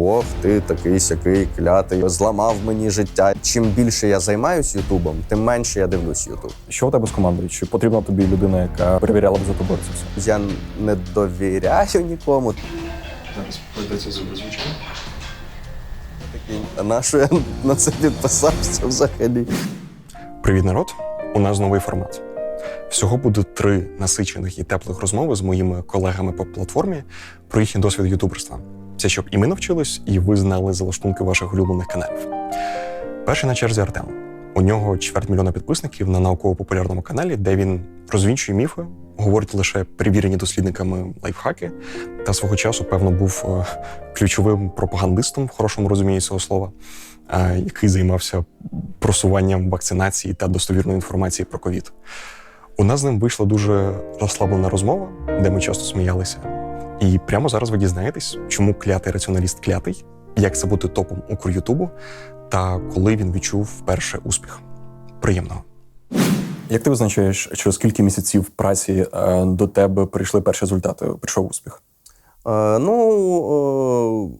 Ох, ти такий сякий клятий, зламав мені життя. Чим більше я займаюсь Ютубом, тим менше я дивлюсь Ютуб. Що у тебе з командою? Чи потрібна тобі людина, яка перевіряла б за тобою це все? Я не довіряю нікому. Зараз зробити звичайно. А на що я на це підписався взагалі? Привіт, народ! У нас новий формат. Всього буде три насичених і теплих розмови з моїми колегами по платформі про їхній досвід ютуберства. Це щоб і ми навчились, і ви знали залаштунки ваших улюблених каналів. Перший на черзі Артем. У нього чверть мільйона підписників на науково-популярному каналі, де він розвінчує міфи, говорить лише перевірені дослідниками лайфхаки, та свого часу, певно, був е, ключовим пропагандистом в хорошому розумінні цього слова, е, який займався просуванням вакцинації та достовірної інформації про ковід. У нас з ним вийшла дуже розслаблена розмова, де ми часто сміялися. І прямо зараз ви дізнаєтесь, чому клятий раціоналіст клятий, як це бути топом укр Ютубу, та коли він відчув вперше успіх. Приємного. Як ти визначаєш, через скільки місяців праці е, до тебе прийшли перші результати? Прийшов успіх? Е, ну, е,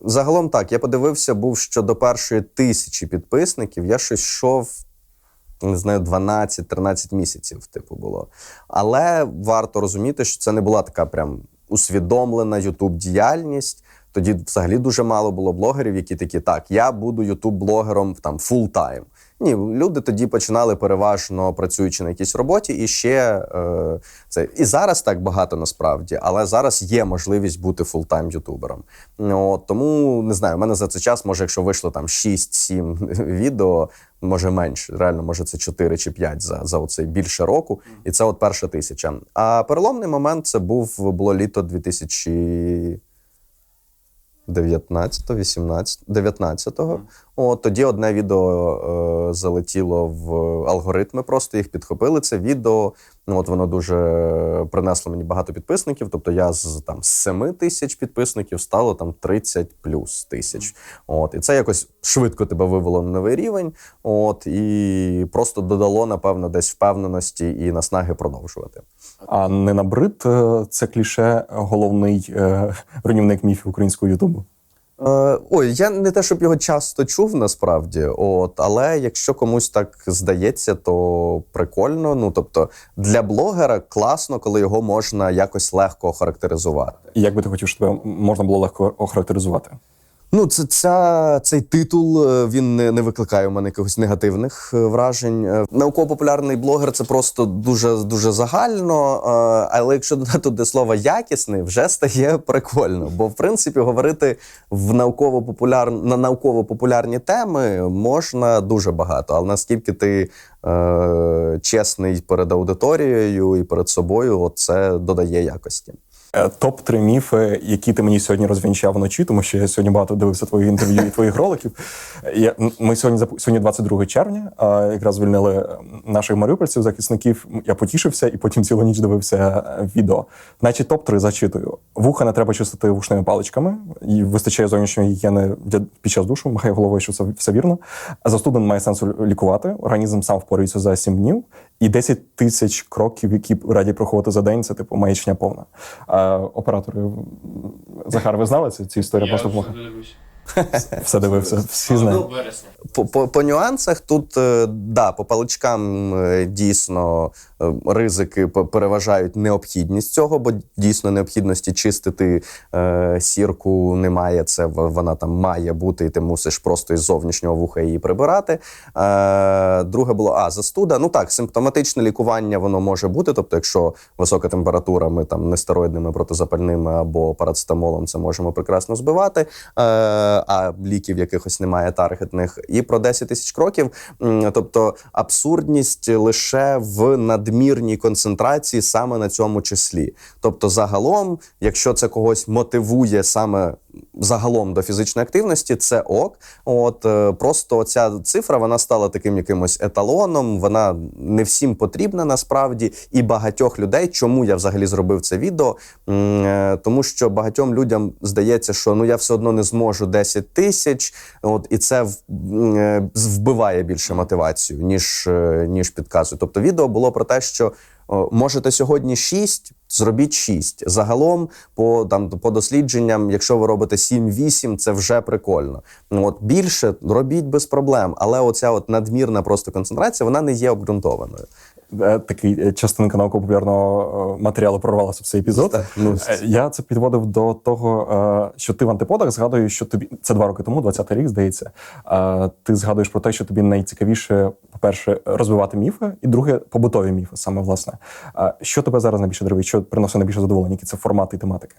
загалом так, я подивився, був що до першої тисячі підписників. Я щось йшов, не знаю, 12-13 місяців, типу, було. Але варто розуміти, що це не була така прям усвідомлена ютуб-діяльність. Тоді взагалі дуже мало було блогерів, які такі, так, я буду ютуб-блогером там фул-тайм. Ні, люди тоді починали переважно працюючи на якійсь роботі, і ще е, це і зараз так багато насправді, але зараз є можливість бути фултайм ютубером. Ну, От, тому не знаю, у мене за цей час, може, якщо вийшло там 6-7 відео, може менше, реально, може це 4 чи 5 за, за оцей більше року, і це от перша тисяча. А переломний момент це був було літо 2000 19, 18, 19-го. От тоді одне відео е, залетіло в алгоритми, просто їх підхопили. Це відео. Ну от воно дуже принесло мені багато підписників. Тобто я з там з 7 тисяч підписників стало там 30 плюс тисяч. От і це якось швидко тебе вивело на новий рівень. От і просто додало, напевно, десь впевненості і наснаги продовжувати. А не набрид е, це кліше головний е, руйнівник міфів українського Ютубу? Е, ой, я не те, щоб його часто чув насправді, от, але якщо комусь так здається, то прикольно. Ну тобто для блогера класно, коли його можна якось легко охарактеризувати. І як би ти хотів, щоб можна було легко охарактеризувати? Ну, це ця, цей титул е, він не, не викликає у мене якихось негативних е, вражень. Е, Науково-популярний блогер це просто дуже дуже загально. Але якщо додати туди слово якісний, вже стає прикольно. Бо в принципі говорити в науково-популяр... на науково-популярні теми можна дуже багато. Але наскільки ти е, чесний перед аудиторією і перед собою, це додає якості. Е, Топ 3 міфи, які ти мені сьогодні розвінчав вночі, тому що я сьогодні багато дивився твої інтерв'ю і твоїх роликів. Я, ми сьогодні сьогодні 22 червня, а якраз звільнили наших маріупольців, захисників. Я потішився і потім цілу ніч дивився е, відео. Значить, топ 3 зачитую. Вуха не треба чистити вушними паличками, і вистачає зовнішньої гігієни для під час душу. Махає головою, що це все вірно. Застуд має сенсу лікувати. Організм сам впорається за 7 днів. І 10 тисяч кроків, які раді проходити за день, це типу маячня повна. А, оператори Захар, ви знали цю, цю історію? Я Просто плохо. все дивився, всі знають. По, по, по нюансах тут е, да, по паличкам е, дійсно ризики п- переважають необхідність цього, бо дійсно необхідності чистити е, сірку немає. Це вона там має бути, і ти мусиш просто із зовнішнього вуха її прибирати. Е, друге було а застуда. Ну так, симптоматичне лікування воно може бути. Тобто, якщо висока температура, ми там нестероїдними протизапальними або парацетамолом це можемо прекрасно збивати. Е, а ліків якихось немає таргетних. І про 10 тисяч кроків. Тобто абсурдність лише в надмірній концентрації саме на цьому числі. Тобто, загалом, якщо це когось мотивує саме загалом до фізичної активності, це ок. От е, просто ця цифра вона стала таким якимось еталоном. Вона не всім потрібна насправді, і багатьох людей. Чому я взагалі зробив це відео? Е, Тому що багатьом людям здається, що ну я все одно не зможу 10 тисяч. От і це е, вбиває більше мотивацію, ніж, ніж підказує. Тобто, відео було про те, що Можете сьогодні 6, зробіть 6. Загалом, по там по дослідженням, якщо ви робите 7-8, це вже прикольно. Ну от більше робіть без проблем, але оця от надмірна просто концентрація, вона не є обґрунтованою. Е, Такий е, частинка науково-популярного е, матеріалу прорвалася в цей епізод. Ну, Я це підводив до того, що ти в антиподах згадуєш, що тобі це два роки тому, 20-й рік, здається. Ти згадуєш про те, що тобі найцікавіше, по-перше, розвивати міфи, і друге побутові міфи, саме власне. Що тебе зараз найбільше драйвить? Що приносить найбільше задоволення? Які це формати і тематики?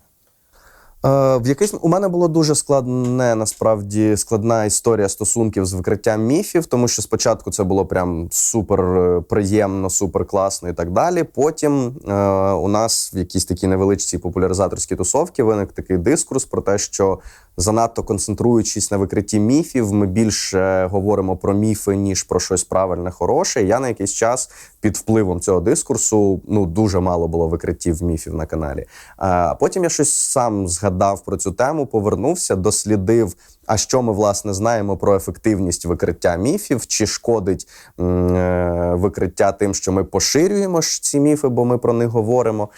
Е, в якийсь у мене було дуже складне, насправді складна історія стосунків з викриттям міфів, тому що спочатку це було прям супер е, приємно, супер класно і так далі. Потім е, у нас в якійсь такій невеличкій популяризаторській тусовці виник такий дискурс про те, що занадто концентруючись на викритті міфів, ми більше говоримо про міфи ніж про щось правильне, хороше. Я на якийсь час під впливом цього дискурсу ну дуже мало було викриттів міфів на каналі. А потім я щось сам згадав про цю тему, повернувся, дослідив. А що ми власне знаємо про ефективність викриття міфів? Чи шкодить е, викриття тим, що ми поширюємо ж ці міфи, бо ми про них говоримо?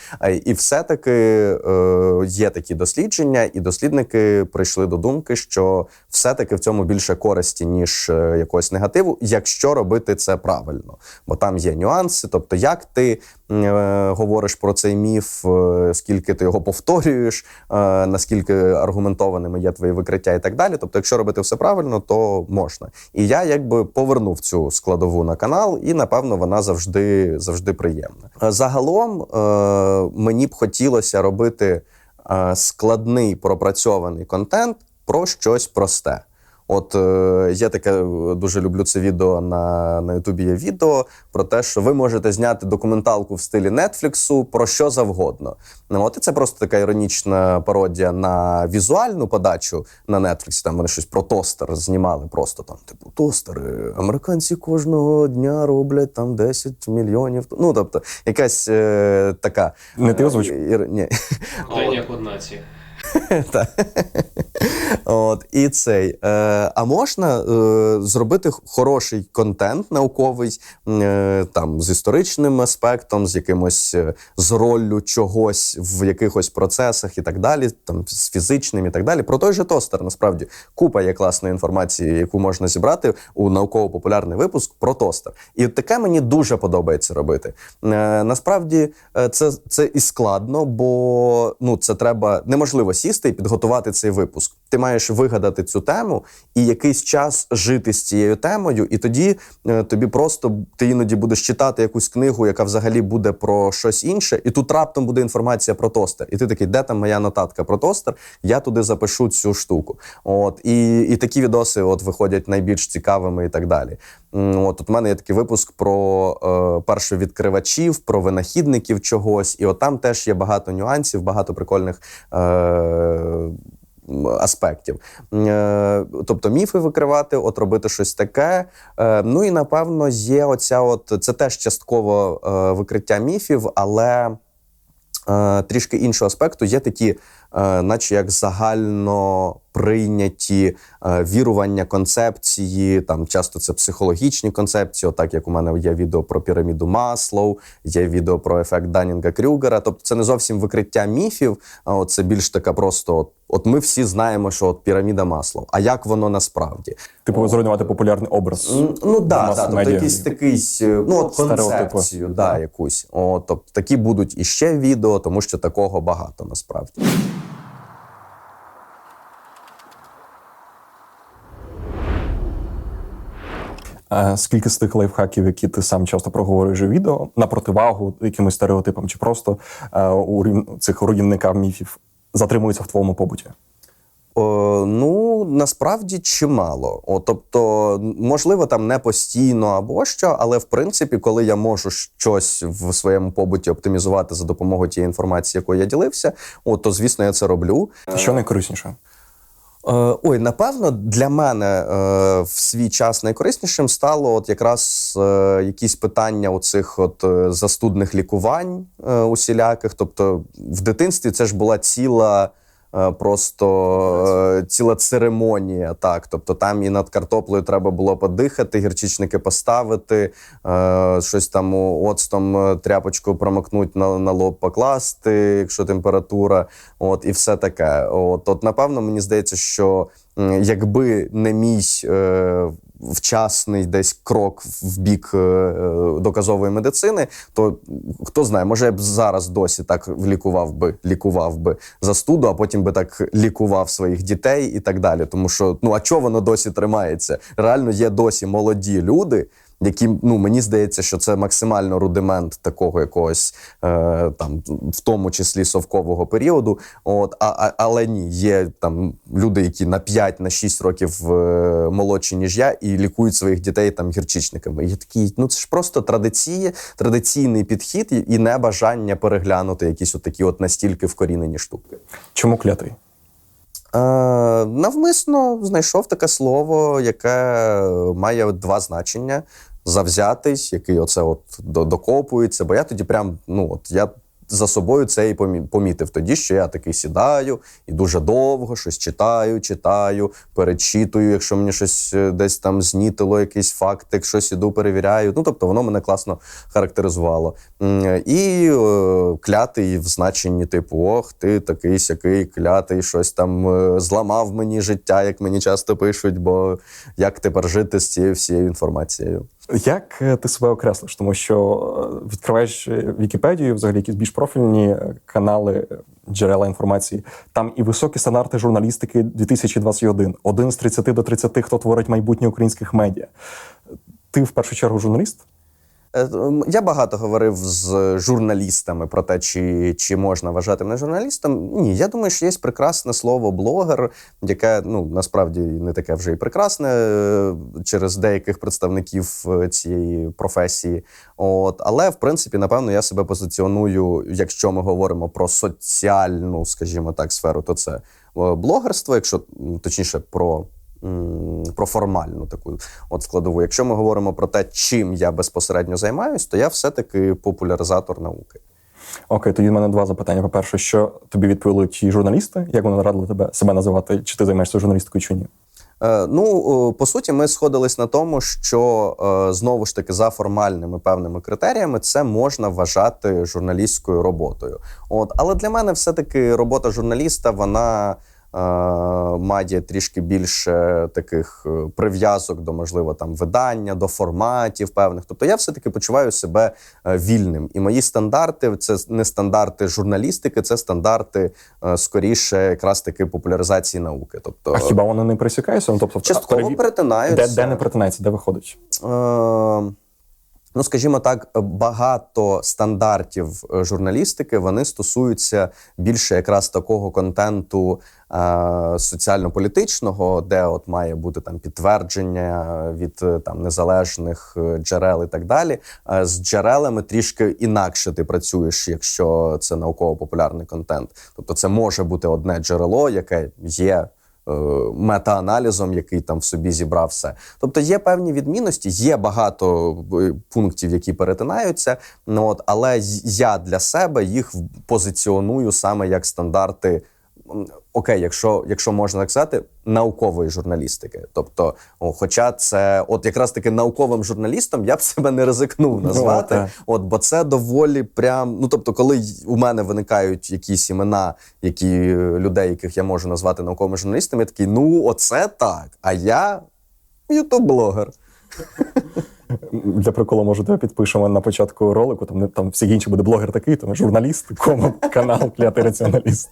І все-таки е, є такі дослідження, і дослідники прийшли до думки, що все-таки в цьому більше користі, ніж е, якогось негативу, якщо робити це правильно. Бо там є нюанси. Тобто, як ти говориш про цей міф, е, скільки ти його повторюєш, е, наскільки аргументованими є твої викриття і так далі. Тобто, якщо робити все правильно, то можна. І я якби повернув цю складову на канал, і напевно вона завжди, завжди приємна. Е, Загалом е, мені б хотілося робити е, складний пропрацьований контент про щось просте. От е, я таке е, дуже люблю це відео на, на Ютубі. Є відео про те, що ви можете зняти документалку в стилі Нетфліксу про що завгодно. Ну, от і це просто така іронічна пародія на візуальну подачу на Нетфліксі. Там вони щось про тостер знімали. Просто там, типу, тостери. Американці кожного дня роблять там 10 мільйонів. Ну тобто, якась е, така Не ти озвучив? е, Ні. День як од нації. От, і цей. Е, а можна е, зробити хороший контент науковий е, там, з історичним аспектом, з якимось з роллю чогось в якихось процесах і так далі, там, з фізичним і так далі. Про той же тостер, насправді, купа є класної інформації, яку можна зібрати у науково-популярний випуск про тостер. І таке мені дуже подобається робити. Насправді це, це і складно, бо ну, це треба неможливо сісти і підготувати цей випуск. Ти маєш вигадати цю тему і якийсь час жити з цією темою, і тоді е, тобі просто ти іноді будеш читати якусь книгу, яка взагалі буде про щось інше, і тут раптом буде інформація про тостер. І ти такий, де там моя нотатка про тостер? Я туди запишу цю штуку. От і, і такі відоси от виходять найбільш цікавими і так далі. От, у мене є такий випуск про е, першовідкривачів, про винахідників чогось, і от там теж є багато нюансів, багато прикольних. Е, Аспектів, Е, тобто міфи викривати, от робити щось таке. Е, Ну і напевно є оця, от це теж частково е, викриття міфів, але трішки іншого аспекту є такі, наче як загально прийняті е, вірування, концепції. Там часто це психологічні концепції, отак як у мене є відео про піраміду Маслоу, є відео про ефект Данінга Крюгера. Тобто це не зовсім викриття міфів, а це більш така просто. От, от ми всі знаємо, що от піраміда Маслоу. А як воно насправді? Типу, зруйнувати популярний образ. Ну да, да, тобто якийсь такий е, ну, от концепцію, да, якусь. О, тобто такі будуть іще відео, тому що такого багато насправді. Скільки з тих лайфхаків, які ти сам часто проговорюєш у відео, на противагу якимось стереотипам, чи просто е, у рів- цих руйнівниках міфів затримуються в твоєму побуті? О, ну насправді чимало. О, тобто, можливо, там не постійно або що, але в принципі, коли я можу щось в своєму побуті оптимізувати за допомогою тієї інформації, якою я ділився, о, то звісно я це роблю. Що найкорисніше? Е, Ой, напевно, для мене е, в свій час найкориснішим стало от якраз е, якісь питання оцих от застудних лікувань усіляких. Тобто, в дитинстві це ж була ціла. Е, просто е, ціла церемонія. Так, тобто там і над картоплею треба було подихати, гірчичники поставити, е, щось там оцтом тряпочку промокнуть на, на лоб покласти, якщо температура, от і все таке. От, от напевно, мені здається, що якби не мій вчасний десь крок в бік е, е, доказової медицини, то хто знає, може я б зараз досі так лікував би, лікував би застуду, а потім би так лікував своїх дітей і так далі. Тому що ну а чого воно досі тримається? Реально є досі молоді люди. Які ну мені здається, що це максимально рудимент такого якогось е, там, в тому числі совкового періоду. От а, а але ні, є там люди, які на 5 на 6 років е, молодші ніж я, і лікують своїх дітей там гірчичниками. І я такий, ну це ж просто традиції, традиційний підхід і, і не бажання переглянути якісь от такі от настільки вкорінені штуки. Чому клятий? Е, навмисно знайшов таке слово, яке має два значення: завзятий, який оце от до- докопується. Бо я тоді прям, ну от я. За собою це і помітив тоді, що я такий сідаю і дуже довго щось читаю, читаю, перечитую, якщо мені щось е, десь там знітило, якийсь фактик, щось іду, перевіряю. Ну тобто воно мене класно характеризувало. І е, клятий в значенні, типу, ох, ти такий сякий клятий, щось там е, зламав мені життя, як мені часто пишуть, бо як тепер жити з цією всією інформацією. Як е, ти себе окреслиш? Тому що е, відкриваєш Вікіпедію, взагалі якісь більш профільні канали, е, джерела інформації. Там і високі стандарти журналістики 2021. Один з 30 до 30, хто творить майбутнє українських медіа. Ти в першу чергу журналіст? Е, Я багато говорив з журналістами про те, чи, чи можна вважати мене журналістом. Ні, я думаю, що є прекрасне слово блогер, яке ну насправді не таке вже і прекрасне е, через деяких представників е, цієї професії. От, але в принципі, напевно, я себе позиціоную, якщо ми говоримо про соціальну, скажімо так, сферу, то це блогерство, якщо точніше про. Про формальну таку от складову. Якщо ми говоримо про те, чим я безпосередньо займаюсь, то я все-таки популяризатор науки. Окей, тоді в мене два запитання. По-перше, що тобі відповіли ті журналісти? Як вони радили тебе себе називати? Чи ти займаєшся журналістикою, чи ні? Е, ну, по суті, ми сходились на тому, що е, знову ж таки за формальними певними критеріями це можна вважати журналістською роботою. От, але для мене все-таки робота журналіста вона. Е, Має трішки більше таких е, прив'язок до, можливо, там видання, до форматів певних. Тобто я все-таки почуваю себе е, вільним. І мої стандарти це не стандарти журналістики, це стандарти скоріше якраз таки популяризації науки. Тобто А хіба вони не пересікаються? Ну, тобто, частково перетинаються. де, де не перетинається, де виходить? Е, Ну, скажімо так, багато стандартів е, журналістики вони стосуються більше якраз такого контенту е, соціально-політичного, де от має бути там підтвердження від е, там незалежних е, джерел і так далі. Е, з джерелами трішки інакше ти працюєш, якщо це науково-популярний контент. Тобто, це може бути одне джерело, яке є е, метааналізом, який там в собі зібрав все. Тобто є певні відмінності, є багато е, пунктів, які перетинаються. Ну, от, але я для себе їх позиціоную саме як стандарти. Окей, якщо, якщо можна так сказати, наукової журналістики. Тобто, о, хоча це, от якраз таки науковим журналістом я б себе не ризикнув назвати. так. От, бо це доволі прям. Ну тобто, коли у мене виникають якісь імена, які е, людей, яких я можу назвати науковими журналістами, я такий, ну оце так. А я ютуб-блогер. Для приколу, може, тебе підпишемо на початку ролику, там, не- там всі інші буде блогер такий, там журналіст, кому канал клятий раціоналіст.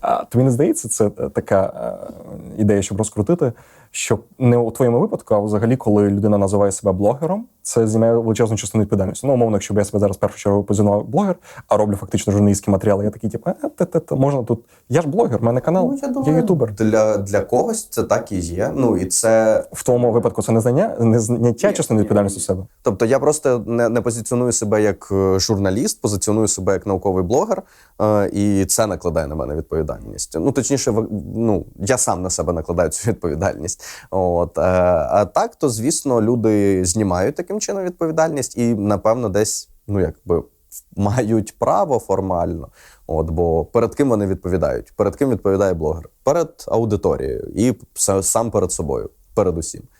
А тобі не здається, це е, така е, ідея, щоб розкрутити, що не у твоєму випадку, а взагалі, коли людина називає себе блогером, це знімає величезну частину відповідальності. Ну, умовно, якщо б я себе зараз першу чергу позиціонував блогер, а роблю фактично журналістські матеріали, я такий, типу, е, можна тут. Я ж блогер, в мене канал, я, ютубер. Для, для когось це так і є. Ну і це В тому випадку це не знання, не зняття частини відповідальності себе. Тобто я просто не, не позиціоную себе як е, журналіст, позиціоную себе як науковий блогер, е, і це накладає на мене відповідальність. Ну точніше, ну я сам на себе накладаю цю відповідальність. От е, а так, то звісно, люди знімають таким чином відповідальність, і напевно, десь ну якби мають право формально. От, бо перед ким вони відповідають? Перед ким відповідає блогер? Перед аудиторією і сам перед собою, передусім. У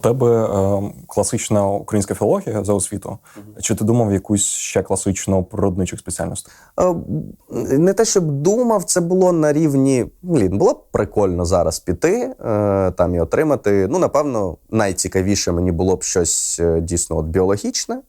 тебе е, класична українська філологія за освіту. Чи ти думав якусь ще класичну природничих спеціальностей? Е, Не те, щоб думав, це було на рівні. Блін, було б прикольно зараз піти е, там і отримати. Ну, напевно, найцікавіше мені було б щось е, дійсно от біологічне.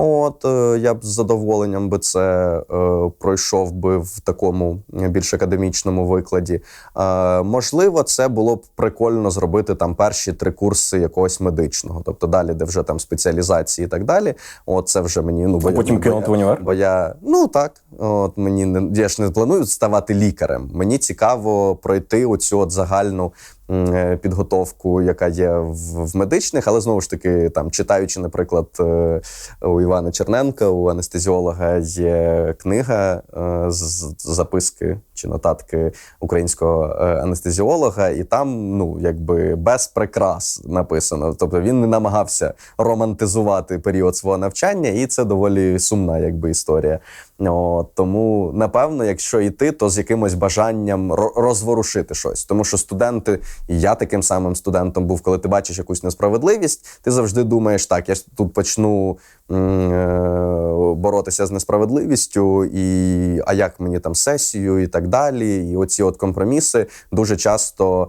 От е, я б з задоволенням би це е, пройшов би в такому більш академічному викладі. Е, можливо, це було б прикольно зробити там перші три курси якогось медичного, тобто далі, де вже там спеціалізації і так далі. От це вже мені ну бо потім кинути в універ? Бо я ну так, от мені не я ж не планую ставати лікарем. Мені цікаво пройти оцю от загальну підготовку, яка є в, медичних, але знову ж таки, там читаючи, наприклад, е, у Івана Черненка, у анестезіолога є книга е, з- записки чи нотатки українського е, анестезіолога, і там, ну якби без прикрас написано. Тобто він не намагався романтизувати період свого навчання, і це доволі сумна, якби історія. От, тому, напевно, якщо йти, то з якимось бажанням розворушити щось. Тому що студенти, і я таким самим студентом був, коли ти бачиш якусь несправедливість, ти завжди думаєш, так, я ж тут почну е, боротися з несправедливістю, і а як мені там сесію, і так далі. І оці от компроміси дуже часто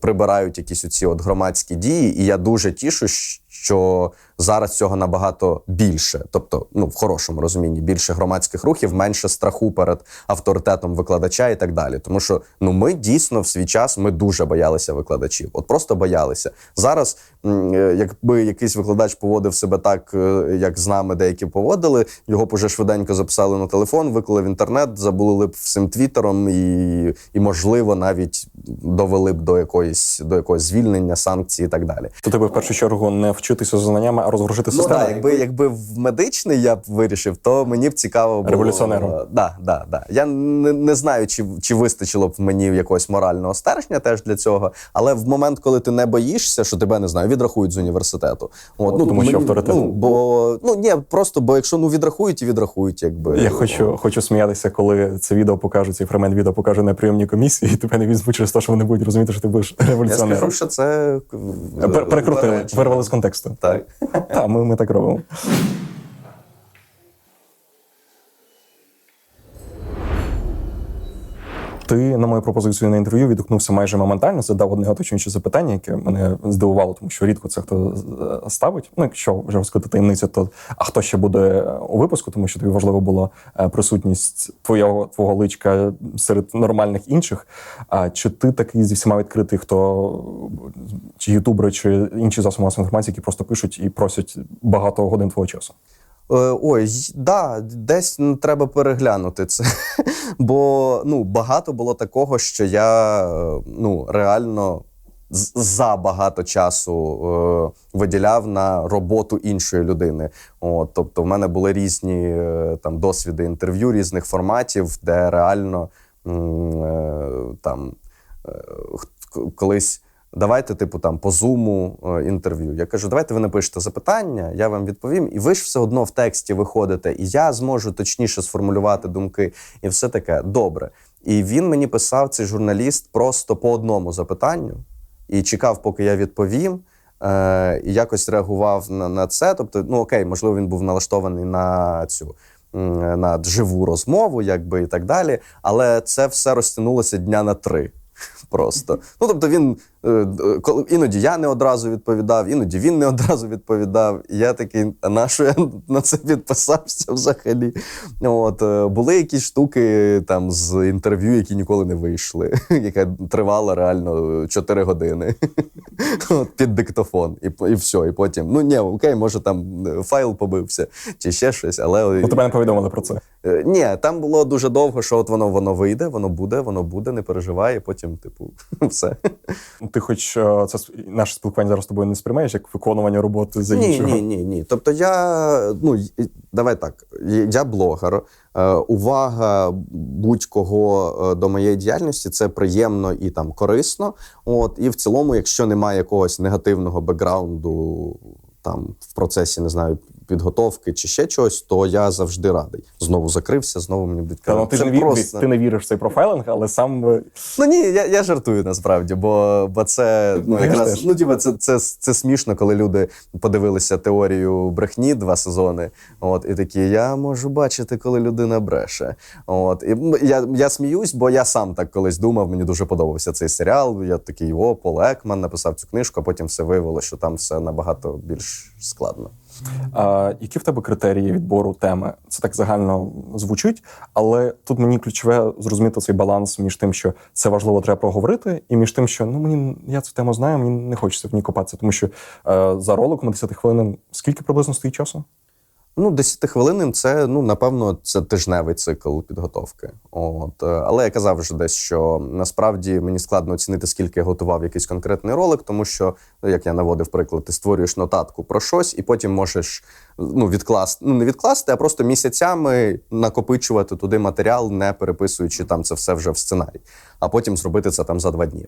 прибирають якісь оці от громадські дії. І я дуже тішу, що зараз цього набагато більше, тобто, ну в хорошому розумінні, більше громадських рухів, менше страху перед авторитетом викладача і так далі. Тому що ну ми дійсно в свій час ми дуже боялися викладачів, от просто боялися. Зараз, е, якби якийсь викладач поводив себе так, е, як з нами деякі поводили, його б уже швиденько записали на телефон, виклали в інтернет, забули б всім твіттером і, і можливо навіть довели б до якоїсь до якогось звільнення, санкцій і так далі. То тебе в першу чергу не вчитися за знаннями, а розворушити Ну систему. так, якби, якби в медичний я б вирішив, то мені б цікаво було. Революціонером. Е, Да, да, да. Я не, не знаю, чи, чи вистачило б мені якогось морального стержня теж для цього. Але в момент, коли ти не боїшся, що тебе не знаю, відрахують з університету. От, ну, Тому що авторитет. Ну, бо ну ні, просто бо якщо ну відрахують і відрахують, якби Я хочу, хочу сміятися, коли це відео покажуть, цей фрагмент відео покаже на прийомній комісії, і тебе не візьмуть через те, що вони будуть розуміти, що ти будеш Я скажу, що це е, Перекрутили, вирвали з контексту. Так. Так, ми, ми так робимо. Ти на мою пропозицію на інтерв'ю відгукнувся майже моментально, задав одне уточнююче запитання, яке мене здивувало, тому що рідко це хто е, ставить. Ну, якщо вже розкрити таємницю, то а хто ще буде у випуску, тому що тобі важливо було е, присутність твого твого личка серед нормальних інших. А чи ти такий зі всіма відкритий, хто чи ютубери, чи інші засоби масової інформації, які просто пишуть і просять багато годин твого часу? Е, Ой, да, десь м, треба переглянути це. Бо ну, багато було такого, що я ну, реально з- за багато часу е, виділяв на роботу іншої людини. От, тобто, в мене були різні е, там досвіди інтерв'ю різних форматів, де реально е, там е, колись. Давайте, типу, там по зуму е, інтерв'ю. Я кажу, давайте ви напишете запитання, я вам відповім, і ви ж все одно в тексті виходите, і я зможу точніше сформулювати думки, і все таке. Добре. І він мені писав, цей журналіст, просто по одному запитанню і чекав, поки я відповім. Е, і якось реагував на, на це. Тобто, ну окей, можливо, він був налаштований на цю на живу розмову, якби і так далі. Але це все розтягнулося дня на три. Просто. Ну, тобто він іноді я не одразу відповідав, іноді він не одразу відповідав. Я такий, а на що я на це підписався взагалі? От, е, були якісь штуки там з інтерв'ю, які ніколи не вийшли, яка тривала реально 4 години От, під диктофон. І, і все. І потім, ну ні, окей, може там е, файл побився чи ще щось, але Ну, тебе не повідомили про це. Е, Ні, там було дуже довго, що от воно воно вийде, воно буде, воно буде, не переживай, і потім, типу, все. Ти хоч е, це наше спілкування зараз з тобою не сприймаєш як виконування роботи за Ні, іншого? ні, ні, ні. Тобто я, ну давай так, я блогер. Е, Увага будь-кого е, до моєї діяльності це приємно і там корисно. От, і в цілому, якщо немає якогось негативного бекграунду там в процесі, не знаю, підготовки чи ще чогось, то я завжди радий. Знову закрився, знову мені ну, казати. ти, вір, просто- ти не віриш в цей профайлинг, але сам е, Ну ні, я, я жартую насправді, бо, бо це ну, Ну, якраз ну, діва, це, це, це смішно, коли люди подивилися теорію брехні два сезони. От і такі, я можу бачити, коли людина бреше. От і я, я сміюсь, бо я сам так колись думав. Мені дуже подобався цей серіал. Я такий, о, Пол Екман написав цю книжку, а потім все виявилося, що там все набагато більш складно. А, які в тебе критерії відбору теми? Це так загально звучить, але тут мені ключове зрозуміти цей баланс між тим, що це важливо, треба проговорити, і між тим, що ну мені я цю тему знаю, мені не хочеться в ній копатися, тому що е, за роликом 10 хвилин скільки приблизно стоїть часу? Ну, 10 хвилин це ну напевно це тижневий цикл підготовки. От е, але я казав вже десь, що насправді мені складно оцінити, скільки я готував якийсь конкретний ролик, тому що, ну, як я наводив приклад, ти створюєш нотатку про щось, і потім можеш ну відкласти, ну не відкласти, а просто місяцями накопичувати туди матеріал, не переписуючи там це все вже в сценарій, а потім зробити це там за два дні.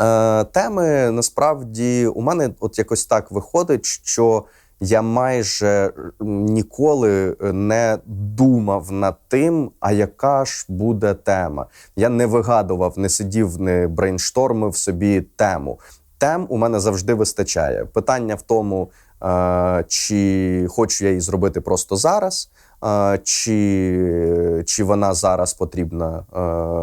Е, теми насправді у мене от якось так виходить, що я майже ніколи не думав над тим, а яка ж буде тема. Я не вигадував, не сидів, не брейнштормив собі тему. Тем у мене завжди вистачає. Питання в тому, е, чи хочу я її зробити просто зараз, е, чи, чи вона зараз потрібна е,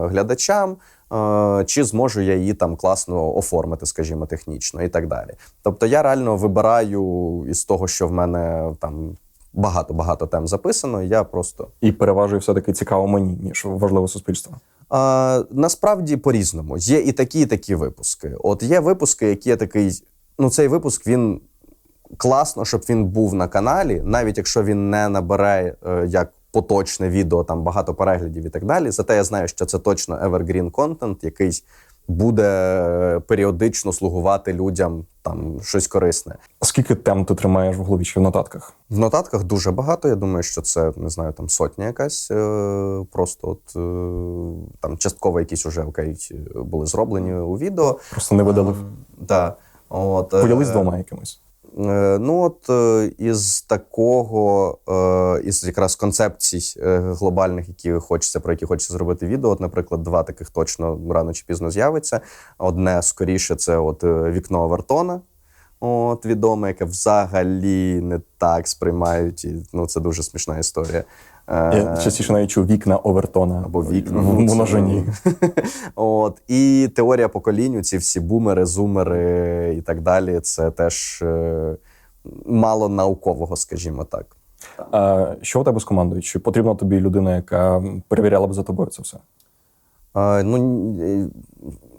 глядачам. Е, Чи зможу я її там класно оформити, скажімо, технічно і так далі. Тобто я реально вибираю із того, що в мене там багато-багато тем записано. Я просто І переважує все-таки цікаво мені, ніж важливо суспільство. а, насправді по-різному. Є і такі, і такі випуски. От є випуски, які є такий. Ну, цей випуск він класно, щоб він був на каналі, навіть якщо він не набере е, як поточне відео, там багато переглядів і так далі. Зате я знаю, що це точно evergreen контент, який буде е, періодично слугувати людям там щось корисне. Скільки тем ти тримаєш в голові чи в нотатках? В нотатках дуже багато. Я думаю, що це не знаю, там сотня якась. Е, просто от е, там частково якісь уже окей були зроблені у відео. Просто не видалив. Да. От, Поділись двома якимось. Е, Ну, от е, із такого, е, із якраз концепцій глобальних, які хочеться, про які хочеться зробити відео. От, наприклад, два таких точно рано чи пізно з'явиться. Одне скоріше, це от вікно Овертона. От відоме, яке взагалі не так сприймають. І, ну, це дуже смішна історія. Е, Я частіше навіть чув вікна Овертона. або вікна. в множині. От і теорія поколінь, ці всі бумери, зумери і так далі. Це теж е, мало наукового, скажімо так. А, що у тебе з командою? Чи потрібна тобі людина, яка перевіряла б за тобою це все? Е, ну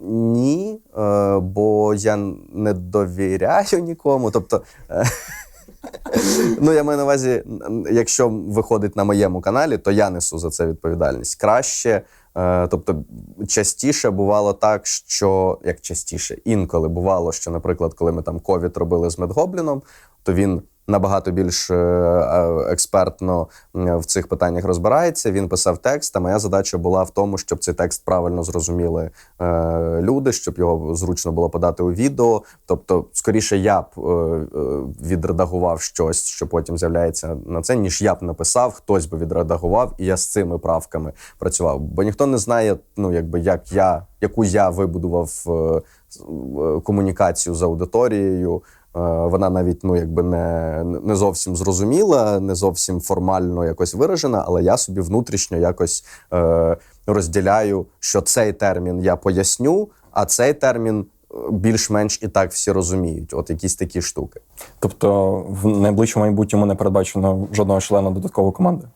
ні, е, бо я не довіряю нікому. Тобто, е, ну я маю на увазі, якщо виходить на моєму каналі, то я несу за це відповідальність. Краще. е, Тобто частіше бувало так, що як частіше, інколи бувало, що, наприклад, коли ми там ковід робили з Медгобліном, то він набагато більш е, е, експертно в цих питаннях розбирається. Він писав текст. А моя задача була в тому, щоб цей текст правильно зрозуміли е, люди, щоб його зручно було подати у відео. Тобто, скоріше я б відредагував щось, що потім з'являється на це, ніж я б написав, хтось би відредагував, і я з цими правками працював. Бо ніхто не знає, ну якби як я, яку я вибудував комунікацію з аудиторією. Е, Вона навіть ну якби не, не зовсім зрозуміла, не зовсім формально якось виражена, але я собі внутрішньо якось е, розділяю, що цей термін я поясню, а цей термін е, більш-менш і так всі розуміють. От якісь такі штуки. Тобто, в найближчому майбутньому не передбачено жодного члена додаткової команди.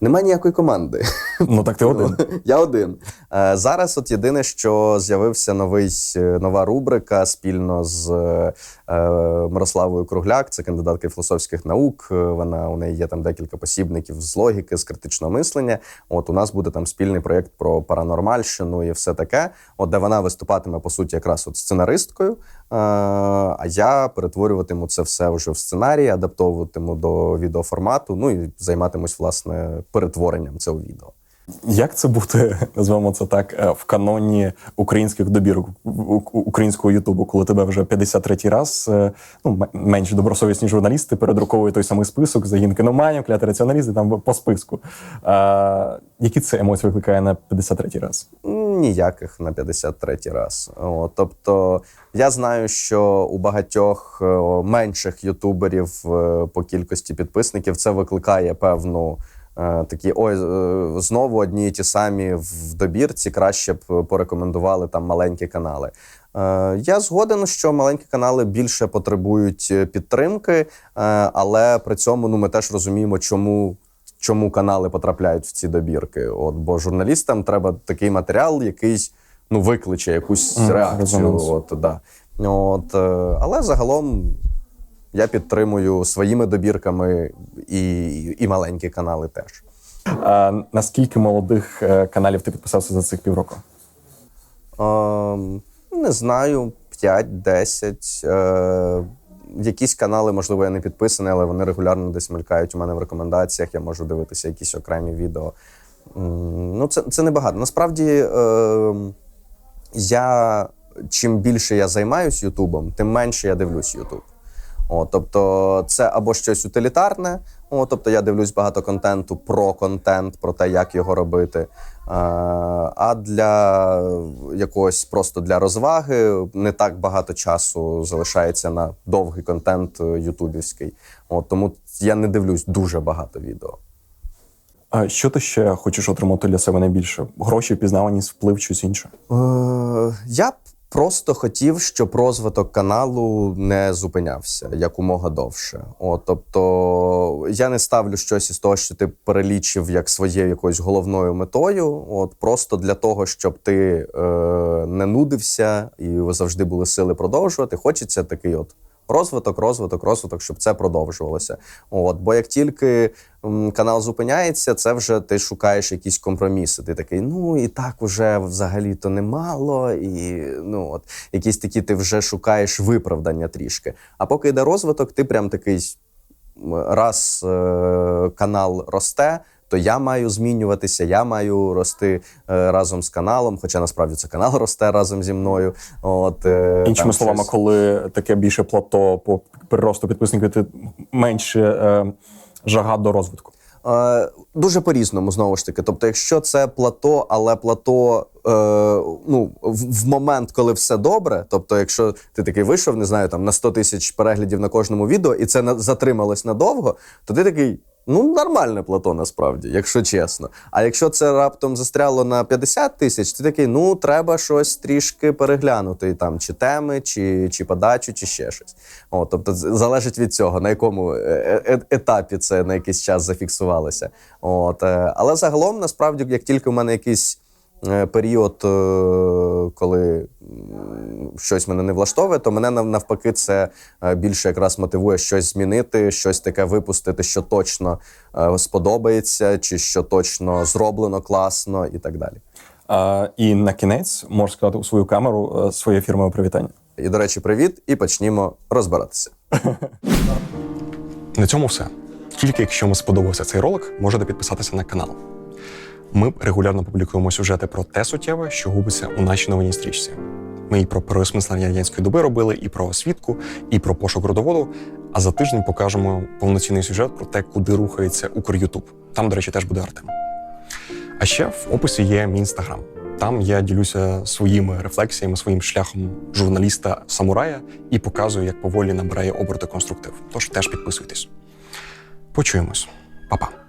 Нема ніякої команди. Ну так ти один. Я один. Е, Зараз, от єдине, що з'явився новий е, нова рубрика спільно з е, Мирославою Кругляк, це кандидатка філософських наук. Вона у неї є там декілька посібників з логіки, з критичного мислення. От у нас буде там спільний проєкт про паранормальщину і все таке. От де вона виступатиме по суті якраз от сценаристкою. Е, А я перетворюватиму це все вже в сценарій, адаптовуватиму до відеоформату. Ну і займатимусь власне перетворенням цього відео. Як це бути, назвемо це так, е, в каноні українських добірок українського Ютубу, коли тебе вже 53-й раз е, ну, менш добросовісні журналісти передруковують той самий список загін кіноманів, кляти раціоналісти там по списку. А, які це емоції викликає на 53-й раз? Ніяких на 53-й раз. О, тобто я знаю, що у багатьох е, менших ютуберів по кількості підписників це викликає певну. Е, Такі ой, е, знову одні і ті самі в добірці. Краще б порекомендували там маленькі канали. Е, Я згоден, що маленькі канали більше потребують підтримки, але при цьому ну ми теж розуміємо, чому чому канали потрапляють в ці добірки. От бо журналістам треба такий матеріал, який ну викличе якусь реакцію. От да. От, але загалом я підтримую своїми добірками і, і маленькі канали теж. А, наскільки молодих е, каналів ти підписався за цих півроку? Ем, не знаю, 5-10. Е, якісь канали, можливо, я не підписаний, але вони регулярно десь мелькають у мене в рекомендаціях. Я можу дивитися якісь окремі відео. Ну, це, це небагато. Насправді, е, я чим більше я займаюсь Ютубом, тим менше я дивлюсь Ютуб. О, тобто, це або щось утилітарне, о, тобто я дивлюсь багато контенту про контент, про те, як його робити. Е, А для якогось просто для розваги не так багато часу залишається на довгий контент е, ютубівський. От, тому я не дивлюсь дуже багато відео. А що ти ще хочеш отримати для себе найбільше? Гроші, впізнаваність, вплив, щось інше? Е, я просто хотів, щоб розвиток каналу не зупинявся якомога довше. О, тобто я не ставлю щось із того, що ти перелічив як своєю якоюсь головною метою. От просто для того, щоб ти е, не нудився і завжди були сили продовжувати. Хочеться такий от. Розвиток, розвиток, розвиток, щоб це продовжувалося. От, бо як тільки канал зупиняється, це вже ти шукаєш якісь компроміси. Ти такий, ну і так уже взагалі-то немало, і ну от якісь такі ти вже шукаєш виправдання трішки. А поки йде розвиток, ти прям такий раз е, канал росте. То я маю змінюватися, я маю рости е, разом з каналом, хоча насправді це канал росте разом зі мною. От, е, Іншими словами, щось. коли таке більше плато по приросту підписників, ти менше е, жага до розвитку. Е, Дуже по-різному, знову ж таки. Тобто, якщо це плато, але плато ну, в, момент, коли все добре, тобто, якщо ти такий вийшов, не знаю, там на 100 тисяч переглядів на кожному відео, і це затрималось надовго, то ти такий. Ну, нормальне плато насправді, якщо чесно. А якщо це раптом застряло на 50 тисяч, ти такий, ну треба щось трішки переглянути там, чи теми, чи, чи подачу, чи ще щось. О, тобто, залежить від цього, на якому е- е- етапі це на якийсь час зафіксувалося. От, е, але загалом, насправді, як тільки в мене якийсь е, період, е, коли щось мене не влаштовує, то мене навпаки це е, більше якраз мотивує щось змінити, щось таке випустити, що точно е, сподобається, чи що точно зроблено класно, і так далі. А, і на кінець можеш сказати у свою камеру е, своє фірмове привітання. І, до речі, привіт, і почнімо розбиратися. На цьому все. Тільки якщо вам сподобався цей ролик, можете підписатися на канал. Ми регулярно публікуємо сюжети про те суттєве, що губиться у нашій новинній стрічці. Ми і про переосмислення радянської доби робили, і про освітку, і про пошук родоводу. А за тиждень покажемо повноцінний сюжет про те, куди рухається Укрютуб. Там, до речі, теж буде Артем. А ще в описі є мій інстаграм. Там я ділюся своїми рефлексіями, своїм шляхом журналіста-самурая і показую, як поволі набирає оберти конструктив. Тож теж підписуйтесь. Почуємось, Па-па.